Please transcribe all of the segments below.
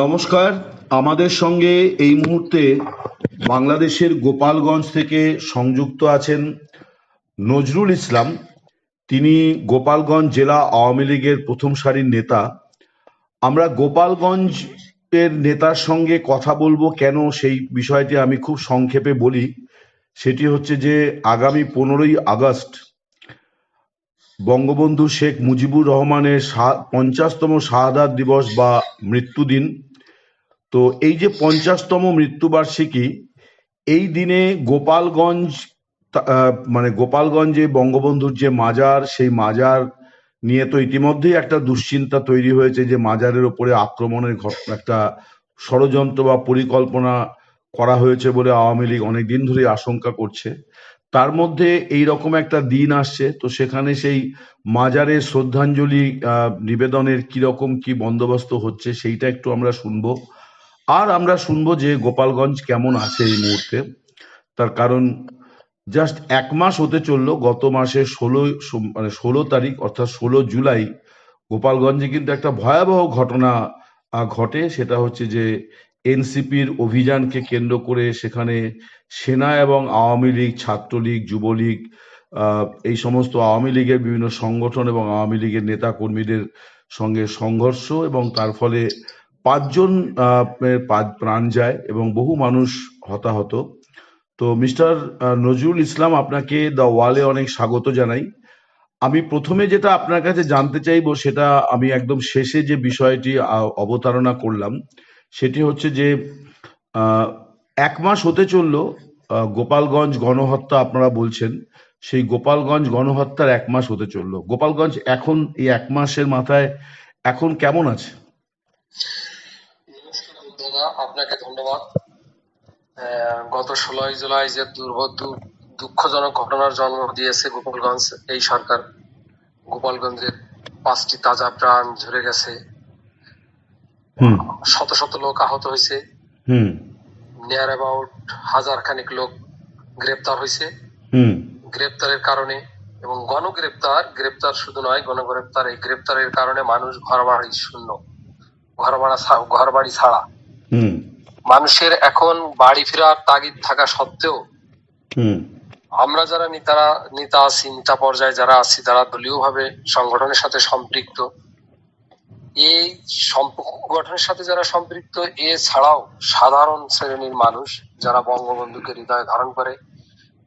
নমস্কার। আমাদের সঙ্গে এই মুহূর্তে বাংলাদেশের গোপালগঞ্জ থেকে সংযুক্ত আছেন নজরুল ইসলাম। তিনি গোপালগঞ্জ জেলা আওয়ামী লীগের প্রথম সারির নেতা। আমরা গোপালগঞ্জ এর নেতার সঙ্গে কথা বলব কেন সেই বিষয়টি আমি খুব সংক্ষেপে বলি। সেটি হচ্ছে যে আগামী পনেরোই আগস্ট বঙ্গবন্ধু শেখ মুজিবুর রহমানের পঞ্চাশতম শাহাদাত দিবস বা মৃত্যুদিন। তো এই যে পঞ্চাশতম মৃত্যুবার্ষিকী, এই দিনে গোপালগঞ্জ মানে গোপালগঞ্জে বঙ্গবন্ধুর যে মাজার, সেই মাজার নিয়ে তো ইতিমধ্যেই একটা দুশ্চিন্তা তৈরি হয়েছে যে মাজারের ওপরে আক্রমণের একটা ষড়যন্ত্র বা পরিকল্পনা করা হয়েছে বলে আওয়ামী লীগ অনেক দিন ধরে আশঙ্কা করছে। তার মধ্যে এই রকম একটা দিন আসছে, তো সেখানে সেই মাজারে শ্রদ্ধাঞ্জলি নিবেদনের কীরকম কি বন্দোবস্ত হচ্ছে সেইটা একটু আমরা শুনব। আর আমরা শুনব যে গোপালগঞ্জ কেমন আছে এই মুহূর্তে। তার কারণ জাস্ট এক মাস হতে চলল, গত মাসে ষোলো মানে ষোলো তারিখ, অর্থাৎ ষোলো জুলাই, গোপালগঞ্জে কিন্তু একটা ভয়াবহ ঘটনা ঘটে। সেটা হচ্ছে যে এনসিপির অভিযানকে কেন্দ্র করে সেখানে সেনা এবং আওয়ামী লীগ, ছাত্রলীগ, যুবলীগ এই সমস্ত আওয়ামী লীগের বিভিন্ন সংগঠন এবং আওয়ামী লীগের নেতা কর্মীদের সঙ্গে সংঘর্ষ এবং তার ফলে পাঁচজন প্রাণ যায় এবং বহু মানুষ হতাহত। তো মিস্টার নজরুল ইসলাম, আপনাকে দ্য ওয়ালে অনেক স্বাগত জানাই। আমি প্রথমে যেটা আপনার কাছে জানতে চাইব সেটা আমি একদম শেষে যে বিষয়টি অবতারণা করলাম সেটি হচ্ছে যে এক মাস হতে চলল গোপালগঞ্জ গণহত্যা আপনারা বলছেন, সেই গোপালগঞ্জ গণহত্যার এক মাস হতে চলল। গোপালগঞ্জ এখন, এই এক মাসের মাথায় এখন কেমন আছে? আপনাকে ধন্যবাদ। গত ষোলোই জুলাই যে দুঃখজনক ঘটনার জন্ম দিয়েছে গোপালগঞ্জ, এই সরকার, গোপালগঞ্জের পাঁচটি তাজা প্রাণ ঝরে গেছে। শত শত লোক আহত হয়েছে। নিয়ার অ্যাবাউট হাজার খানিক লোক গ্রেপ্তার হয়েছে। গ্রেপ্তারের কারণে এবং গণগ্রেপ্তার গ্রেপ্তার শুধু নয় গণগ্রেপ্তার এই গ্রেপ্তারের কারণে মানুষ ঘর বাড়ি শূন্য। ঘর ভাড়া ঘর বাড়ি ছাড়া মানুষের এখন বাড়ি ফেরার তাগিদ থাকা সত্ত্বেও আমরা যারা নেতারা নেতা আছি নেতা পর্যায়ে যারা আছি তারা দলীয়ভাবে সংগঠনের সাথে সম্পৃক্ত। এই গঠনের সাথে যারা সম্পৃক্ত এছাড়াও সাধারণ শ্রেণির মানুষ যারা বঙ্গবন্ধুকে হৃদয়ে ধারণ করে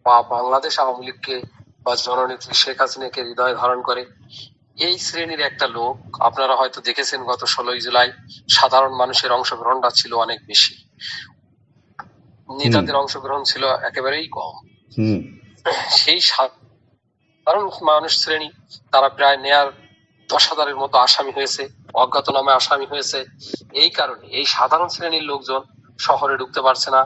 বা বাংলাদেশ আওয়ামী লীগকে বা জননেত্রী শেখ হাসিনাকে হৃদয় ধারণ করে এই শ্রেণির একটা লোক আপনারা হয়তো দেখেছেন গত ষোলোই জুলাই সাধারণ মানুষের অংশগ্রহণটা ছিল অনেক বেশি। নেতাদের অংশগ্রহণ ছিল একেবারেই কম। সেই সাধারণ মানুষ শ্রেণি তারা প্রায় নেয়ার দশ হাজারের মতো আসামি হয়েছে অজ্ঞাতনামে আসামি হয়েছে। এই কারণে এই সাধারণ শ্রেণির লোকজন শহরে ঢুকতে পারছে না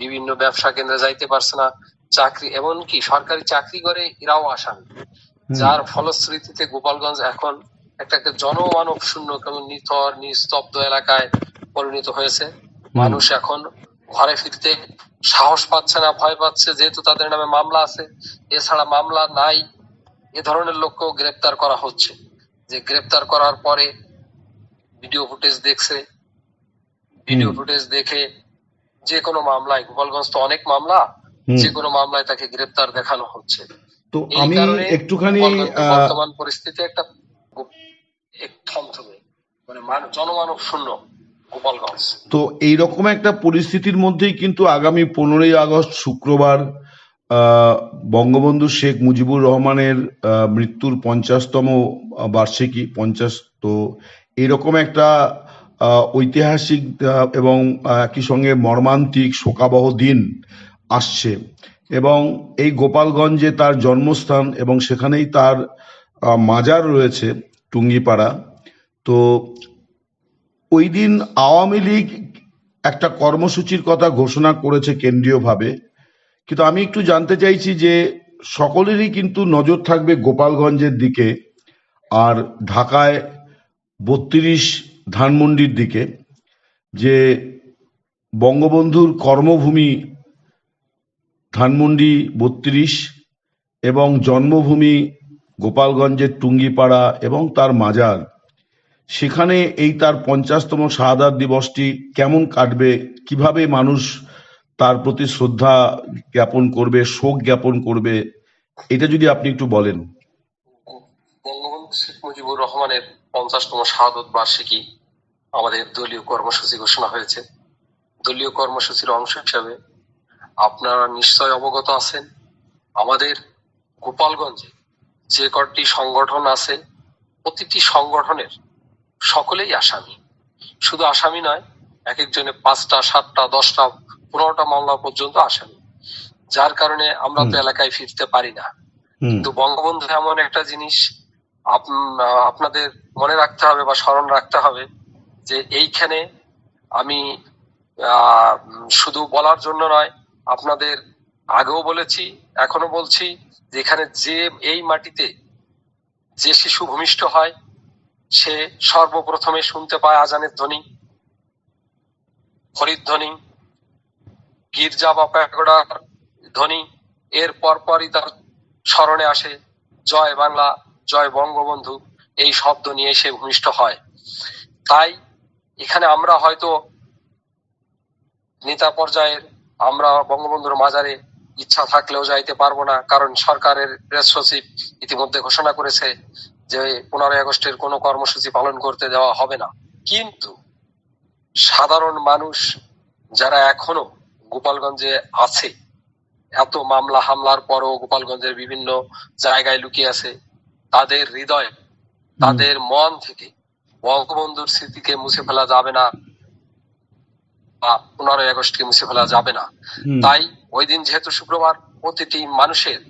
বিভিন্ন ব্যবসা কেন্দ্রে যাইতে পারছে না। চাকরি এমনকি সরকারি চাকরি করে এরাও আসামি। যার ফলশ্রুতিতে গোপালগঞ্জ এখন একটা একটা জনমানব শূন্য কেমন নিথর নিস্তব্ধ এলাকায় পরিণত হয়েছে। মানুষ এখন ঘরে ফিরতে সাহস পাচ্ছে না ভয় পাচ্ছে যেহেতু তাদের নামে মামলা আছে। এছাড়া মামলা নাই এ ধরনের লোককেও গ্রেপ্তার করা হচ্ছে। যে গ্রেপ্তার করার পরে ভিডিও ফুটেজ দেখছে। ভিডিও ফুটেজ দেখে যে কোনো মামলায় গোপালগঞ্জ তো অনেক মামলা। যে কোনো মামলায় তাকে গ্রেপ্তার দেখানো হচ্ছে। তো আমি একটুখানি বর্তমান পরিস্থিতি একটা এক থমথমে মানে জনমানব শূন্য গোপালগঞ্জ। তো এইরকম একটা পরিস্থিতির মধ্যেই কিন্তু আগামী পনেরোই আগস্ট শুক্রবার বঙ্গবন্ধু শেখ মুজিবুর রহমানের মৃত্যুর পঞ্চাশতম বার্ষিকী, পঞ্চাশ, তো এইরকম একটা ঐতিহাসিক এবং একই সঙ্গে মর্মান্তিক, শোকাবহ দিন আসছে। এবং এই গোপালগঞ্জে তার জন্মস্থান এবং সেখানেই তার মাজার রয়েছে টুঙ্গিপাড়া। তো ওই দিন আওয়ামী লীগ একটা কর্মসূচির কথা ঘোষণা করেছে কেন্দ্রীয়ভাবে। কিন্তু আমি একটু জানতে চাইছি যে সকলেরই কিন্তু নজর থাকবে গোপালগঞ্জের দিকে আর ঢাকায় বত্রিশ ধানমন্ডির দিকে, যে বঙ্গবন্ধুর কর্মভূমি ধানমন্ডি বত্রিশ এবং জন্মভূমি গোপালগঞ্জের টুঙ্গিপাড়া এবং তার মাজার। সেখানে এই তার পঞ্চাশতম শাহাদাত দিবসটি কেমন কাটবে, কীভাবে মানুষ তার প্রতি শ্রদ্ধা জ্ঞাপন করবে, শোক জ্ঞাপন করবে। এটা যদি আপনি একটু বলেন। বঙ্গবন্ধু শেখ মুজিবুর রহমানের পঞ্চাশতম শাহাদত বার্ষিকী আমাদের দলীয় কর্মসূচি ঘোষণা হয়েছে। দলীয় কর্মসূচির অংশ হিসাবে আপনারা নিশ্চয় অবগত আছেন। আমাদের গোপালগঞ্জে যে কটি সংগঠন আছে, প্রতিটি সংগঠনের সকলেই আসামি। শুধু আসামি নয়, এক একজনে পাঁচটা, সাতটা, দশটা পনেরোটা মামলা পর্যন্ত আসামি যার কারণে আমরা তো এলাকায় ফিরতে পারি না। কিন্তু বঙ্গবন্ধু এমন একটা জিনিস আপ- আপনাদের মনে রাখতে হবে বা স্মরণ রাখতে হবে যে এইখানে আমি শুধু বলার জন্য নয় আপনাদের আগেও বলেছি এখনও বলছি যেখানে যে এই মাটিতে যে শিশু ভূমিষ্ঠ হয় সে সর্বপ্রথমে শুনতে পায় আজানের ধ্বনি হরিধ্বনি গির্জা বা প্যাগোডার ধ্বনি এর পরপরই তার স্মরণে আসে, জয় বাংলা, জয় বঙ্গবন্ধু এই শব্দ নিয়ে সে ভূমিষ্ঠ হয়। তাই এখানে আমরা হয়তো নেতা পর্যায়ের, আমরা বঙ্গবন্ধুর মাজারে ইচ্ছা থাকলেও যাইতে পারব না, কারণ সরকারের প্রেস সচিব ইতিমধ্যে ঘোষণা করেছে যে পনেরোই আগস্টের কোনো কর্মসূচি পালন করতে দেওয়া হবে না। কিন্তু সাধারণ মানুষ যারা এখনও গোপালগঞ্জে আছে। এত মামলা হামলার পরও গোপালগঞ্জের বিভিন্ন জায়গায় লুকিয়ে আছে। তাদের হৃদয় তাদের মন থেকে বঙ্গবন্ধুর স্মৃতিকে মুছে ফেলা যাবে না বা পনেরোই আগস্টকে মুছে ফেলা যাবে না। তাই ওই দিন যেহেতু শুক্রবার প্রতিটি মানুষের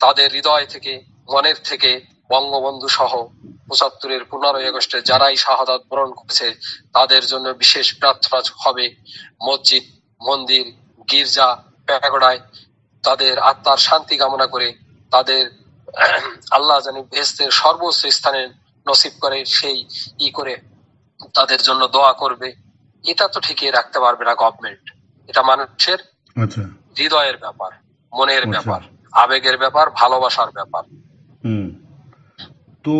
তাদের হৃদয় থেকে মনের থেকে বঙ্গবন্ধু সহ পঁচাত্তরের পনেরোই আগস্টে যারাই শাহাদাত বরণ করেছে তাদের জন্য বিশেষ প্রার্থনা হবে মসজিদ মন্দির গির্জা প্যাগোডায় তাদের আত্মার শান্তি কামনা করে তাদের আল্লাহ জানি বেহেস্তের সর্বোচ্চ স্থানে নসিব করে সেই ই করে তাদের জন্য দোয়া করবে। এটা তো ঠিকই রাখতে পারবে না গভর্নমেন্ট এটা মানুষের আচ্ছা। হৃদয়ের ব্যাপার মনের আচ্ছা। ব্যাপার আবেগের ব্যাপার ভালোবাসার ব্যাপার। হুম। তো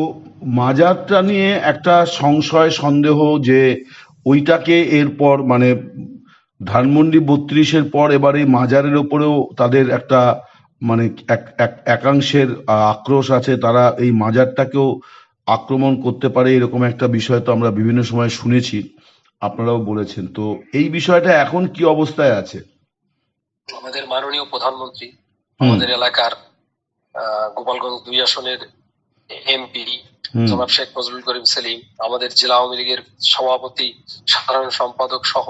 মাজারটা নিয়ে একটা সংশয় সন্দেহ যে ওইটাকে এরপর মানে ধানমন্ডি বত্রিশের পর এবার এই মাজারের ওপরেও তাদের একটা মানে এক এক একাংশের আক্রোশ আছে তারা এই মাজারটাকেও আক্রমণ করতে পারে এরকম একটা বিষয় তো আমরা বিভিন্ন সময় শুনেছি আপনারাও বলেছেন। তো এই বিষয়টা এখন কি অবস্থায় আছে? আমাদের মাননীয় প্রধানমন্ত্রী আমাদের এলাকার গোপালগঞ্জ দুই আসনের এমপি জনাব শেখ ফজলুল করিম সেলিম আমাদের জেলা আওয়ামী লীগের সভাপতি সাধারণ সম্পাদক সহ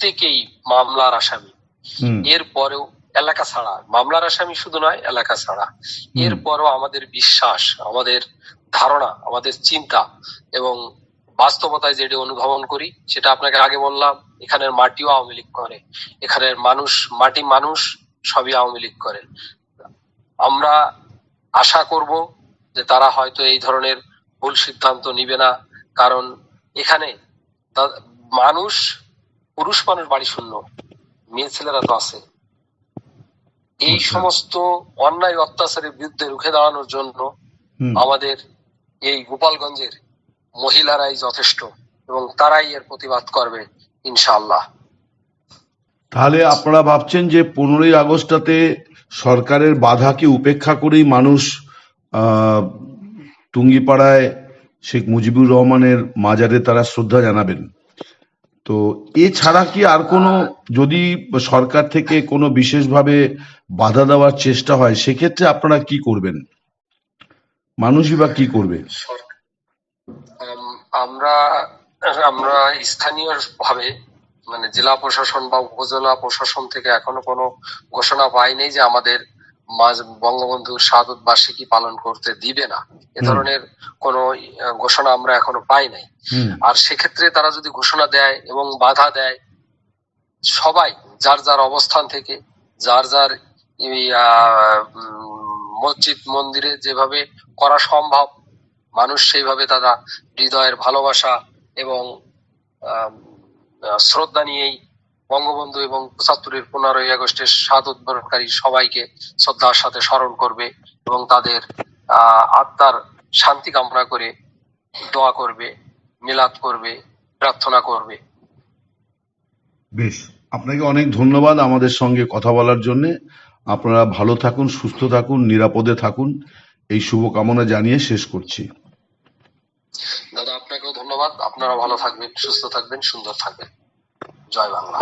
প্রত্যেকেই মামলার আসামি। এরপরেও এলাকা ছাড়া মামলার আসামি শুধু নয় এলাকা ছাড়া। এরপরও আমাদের বিশ্বাস আমাদের ধারণা আমাদের চিন্তা এবং বাস্তবতায় যেটি অনুধাবন করি সেটা আপনাকে আগে বললাম এখানের মাটিও আওয়ামী লীগ করে। এখানের মানুষ মাটি মানুষ সবই আওয়ামী লীগ করে আমরা আশা করব যে তারা হয়তো এই ধরনের ভুল সিদ্ধান্ত নিবে না কারণ এখানে মানুষ পুরুষ মানুষ বাড়ি শূন্য মেয়ে ছেলেরা তো আছে। এই আচ্ছা। সমস্ত অন্যায় অত্যাচারের বিরুদ্ধে রুখে দাঁড়ানোর জন্য আমাদের এই গোপালগঞ্জের মহিলারাই যথেষ্ট এবং তারাই এর প্রতিবাদ করবে ইনশাআল্লাহ। তাহলে আপনারা ভাবছেন যে পনেরোই আগস্টটাতে সরকারের বাধাকে উপেক্ষা করেই মানুষ আহ, টুঙ্গিপাড়ায় শেখ মুজিবুর রহমানের মাজারে তারা শ্রদ্ধা জানাবেন? তো এছাড়া কি আর কোনো, যদি সরকার থেকে কোনো বিশেষভাবে বাধা দেওয়ার চেষ্টা হয়, সেক্ষেত্রে আপনারা কি করবেন? মানুষই বা কি করবে? আমরা আমরা স্থানীয় ভাবে মানে জেলা প্রশাসন বা উপজেলা প্রশাসন থেকে এখনও কোনো ঘোষণা পাইনি যে আমাদের মাঝ- বঙ্গবন্ধুর শাহাদত বার্ষিকী পালন করতে দিবে না। এ ধরনের কোনো ঘোষণা আমরা এখনও পাই নাই। আর সেক্ষেত্রে তারা যদি ঘোষণা দেয় এবং বাধা দেয় সবাই যার যার অবস্থান থেকে যার যার মসজিদ মন্দিরে যেভাবে করা সম্ভব মানুষ সেইভাবে তারা হৃদয়ের ভালোবাসা এবং শ্রদ্ধা নিয়েই বঙ্গবন্ধু এবং পঁচাত্তরের পনেরোই আগস্টের স্বাদ উদ্বরণকারী সবাইকে শ্রদ্ধার সাথে স্মরণ করবে এবং তাদের আহ, আত্মার শান্তি কামনা করে দোয়া করবে মিলাদ করবে প্রার্থনা করবে। বেশ আপনাকে অনেক ধন্যবাদ আমাদের সঙ্গে কথা বলার জন্য। আপনারা ভালো থাকুন সুস্থ থাকুন নিরাপদে থাকুন। এই শুভকামনা জানিয়ে শেষ করছি। দাদা আপনাকেও ধন্যবাদ। আপনারা ভালো থাকবেন সুস্থ থাকবেন সুন্দর থাকবেন। জয় বাংলা।